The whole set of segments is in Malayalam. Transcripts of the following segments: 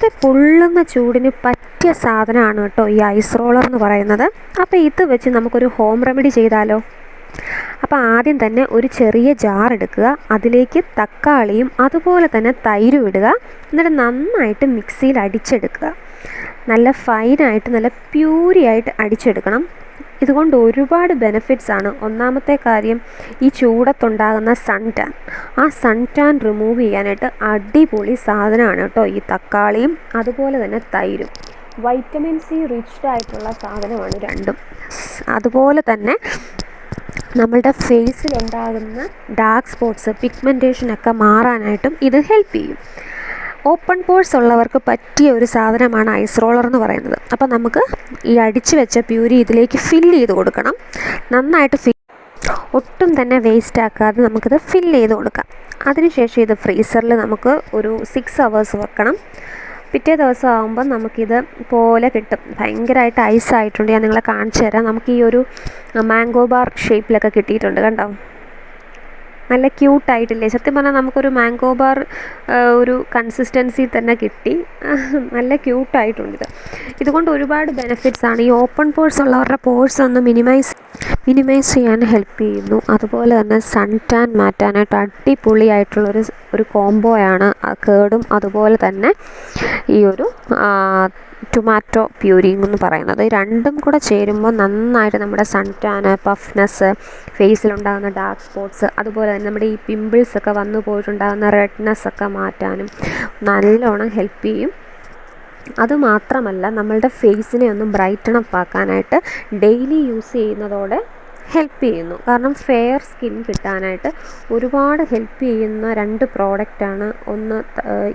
അട്ടി പൊള്ളുന്ന ചൂടിന് പറ്റിയ സാധനമാണ് കേട്ടോ ഈ ഐസ് റോളർ എന്ന് പറയുന്നത്. അപ്പോൾ ഇത് വെച്ച് നമുക്കൊരു ഹോം റെമഡി ചെയ്താലോ? അപ്പോൾ ആദ്യം തന്നെ ഒരു ചെറിയ ജാർ എടുക്കുക. അതിലേക്ക് തക്കാളിയും അതുപോലെ തന്നെ തൈരും ഇടുക. എന്നിട്ട് നന്നായിട്ട് മിക്സിയിൽ അടിച്ചെടുക്കുക. നല്ല ഫൈനായിട്ട് നല്ല പ്യൂരിയായിട്ട് അടിച്ചെടുക്കണം. ഇതുകൊണ്ട് ഒരുപാട് ബെനിഫിറ്റ്സ് ആണ്. ഒന്നാമത്തെ കാര്യം ഈ ചൂടത്തുണ്ടാകുന്ന സൺ ടാൻ ആ സൺ ടാൻ റിമൂവ് ചെയ്യാനായിട്ട് അടിപൊളി സാധനമാണ് കേട്ടോ ഈ തക്കാളിയും അതുപോലെ തന്നെ തൈരും. വൈറ്റമിൻ സി റിച്ച്ഡ് ആയിട്ടുള്ള സാധനമാണ് രണ്ടും. അതുപോലെ തന്നെ നമ്മളുടെ ഫേസിലുണ്ടാകുന്ന ഡാർക്ക് സ്പോട്ട്സ് പിഗ്മെന്റേഷനൊക്കെ മാറാനായിട്ടും ഇത് ഹെൽപ്പ് ചെയ്യും. ഓപ്പൺ പോഴ്സ് ഉള്ളവർക്ക് പറ്റിയ ഒരു സാധനമാണ് ഐസ് റോളർ എന്ന് പറയുന്നത്. അപ്പോൾ നമുക്ക് ഈ അടിച്ചു വെച്ച പ്യൂരി ഇതിലേക്ക് ഫില്ല് ചെയ്ത് കൊടുക്കണം. നന്നായിട്ട് ഫിൽ ഒട്ടും തന്നെ വേസ്റ്റ് ആക്കാതെ നമുക്കിത് ഫില്ല് ചെയ്ത് കൊടുക്കാം. അതിനുശേഷം ഇത് ഫ്രീസറിൽ നമുക്ക് ഒരു സിക്സ് അവേഴ്സ് വെക്കണം. പിറ്റേ ദിവസം ആകുമ്പോൾ നമുക്കിത് പോലെ കിട്ടും. ഭയങ്കരമായിട്ട് ഐസ് ആയിട്ടുണ്ട്. ഞാൻ നിങ്ങളെ കാണിച്ചു തരാം. നമുക്ക് ഈ ഒരു മാംഗോ ബാർ ഷേപ്പിലൊക്കെ കിട്ടിയിട്ടുണ്ട്. കണ്ടോ? നല്ല ക്യൂട്ടായിട്ടില്ലേ സത്യം പറഞ്ഞാൽ നമുക്കൊരു മാംഗോ ബാർ ഒരു കൺസിസ്റ്റൻസി തന്നെ കിട്ടി. നല്ല ക്യൂട്ടായിട്ടുണ്ട് ഇത്. ഇതുകൊണ്ട് ഒരുപാട് ബെനിഫിറ്റ്സ് ആണ്. ഈ ഓപ്പൺ പോഴ്സ് ഉള്ളവരുടെ പോഴ്സ് ഒന്ന് മിനിമൈസ് മിനിമൈസ് ചെയ്യാൻ ഹെൽപ്പ് ചെയ്യുന്നു. അതുപോലെ തന്നെ സൺ ടാൻ മാറ്റാനായിട്ട് അടിപൊളിയായിട്ടുള്ളൊരു ഒരു കോംബോയാണ് കേടും. അതുപോലെ തന്നെ ഈ ഒരു ടൊമാറ്റോ പ്യൂരിങ് എന്ന് പറയുന്നത്. രണ്ടും കൂടെ ചേരുമ്പോൾ നന്നായിട്ട് നമ്മുടെ സൺ ടാന് പഫ്നെസ് ഫേസിലുണ്ടാകുന്ന ഡാർക്ക് സ്പോട്ട്സ് അതുപോലെ തന്നെ നമ്മുടെ ഈ പിമ്പിൾസ് ഒക്കെ വന്നു പോയിട്ടുണ്ടാകുന്ന റെഡ്നെസ് ഒക്കെ മാറ്റാനും നല്ലോണം ഹെൽപ്പ് ചെയ്യും. അതുമാത്രമല്ല നമ്മളുടെ ഫേസിനെ ഒന്ന് ബ്രൈറ്റൺ അപ്പ് ആക്കാനായിട്ട് ഡെയിലി യൂസ് ചെയ്യുന്നതോടെ ഹെൽപ്പ് ചെയ്യുന്നു. കാരണം ഫെയർ സ്കിൻ കിട്ടാനായിട്ട് ഒരുപാട് ഹെൽപ്പ് ചെയ്യുന്ന രണ്ട് പ്രോഡക്റ്റാണ് ഒന്ന്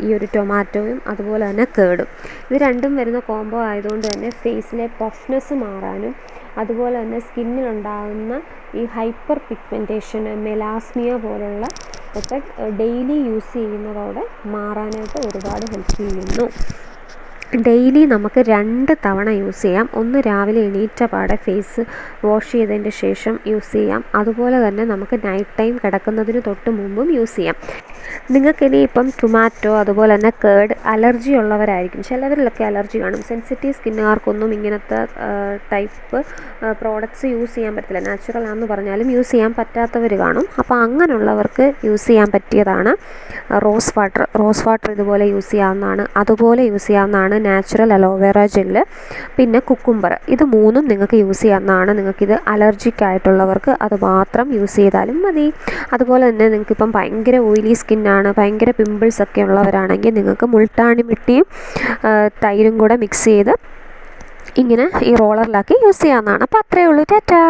ഈ ഒരു ടൊമാറ്റോയും അതുപോലെ തന്നെ കേടും. ഇത് രണ്ടും വരുന്ന കോംബോ ആയതുകൊണ്ട് തന്നെ ഫേസിലെ പഫ്നെസ് മാറാനും അതുപോലെ തന്നെ സ്കിന്നിലുണ്ടാകുന്ന ഈ ഹൈപ്പർ പിഗ്മെന്റേഷൻ മെലാസ്മിയ പോലുള്ള ഒക്കെ ഡെയിലി യൂസ് ചെയ്യുന്നതോടെ മാറാനായിട്ട് ഒരുപാട് ഹെൽപ്പ് ചെയ്യുന്നു. ഡെയിലി നമുക്ക് രണ്ട് തവണ യൂസ് ചെയ്യാം. ഒന്ന് രാവിലെ എണീറ്റ പാടെ ഫേസ് വാഷ് ചെയ്തതിന്റെ ശേഷം യൂസ് ചെയ്യാം. അതുപോലെ തന്നെ നമുക്ക് നൈറ്റ് ടൈം കിടക്കുന്നതിന് തൊട്ട് മുമ്പും യൂസ് ചെയ്യാം. നിങ്ങൾക്കിനി ഇപ്പം ടൊമാറ്റോ അതുപോലെ തന്നെ കേർഡ് അലർജി ഉള്ളവരായിരിക്കും. ചിലവരിലൊക്കെ അലർജി കാണും. സെൻസിറ്റീവ് സ്കിന്നുകാർക്കൊന്നും ഇങ്ങനത്തെ ടൈപ്പ് പ്രോഡക്റ്റ്സ് യൂസ് ചെയ്യാൻ പറ്റില്ല. നാച്ചുറൽ ആണെന്ന് പറഞ്ഞാലും യൂസ് ചെയ്യാൻ പറ്റാത്തവർ കാണും. അപ്പോൾ അങ്ങനെയുള്ളവർക്ക് യൂസ് ചെയ്യാൻ പറ്റിയതാണ് റോസ് വാട്ടർ. റോസ് വാട്ടർ ഇതുപോലെ യൂസ് ചെയ്യാവുന്നതാണ്. അതുപോലെ യൂസ് ചെയ്യാവുന്നതാണ് നാച്ചുറൽ അലോവേറ ജെല്ല് പിന്നെ കുക്കുംബർ ഇത് മൂന്നും നിങ്ങൾക്ക് യൂസ് ചെയ്യാവുന്നതാണ്. നിങ്ങൾക്കിത് അലർജിക് ആയിട്ടുള്ളവർക്ക് അത് മാത്രം യൂസ് ചെയ്താലും മതി. അതുപോലെ തന്നെ നിങ്ങൾക്കിപ്പം ഭയങ്കര ഓയിലി സ്കിന്നാണ് ഭയങ്കര പിമ്പിൾസ് ഒക്കെ ഉള്ളവരാണെങ്കിൽ നിങ്ങൾക്ക് മുൾട്ടാണി മിട്ടിയും തൈരും കൂടെ മിക്സ് ചെയ്ത് ഇങ്ങനെ ഈ റോളറിലാക്കി യൂസ് ചെയ്യാവുന്നതാണ്. അപ്പോൾ അത്രയേ ഉള്ളൂ. ടാറ്റാ.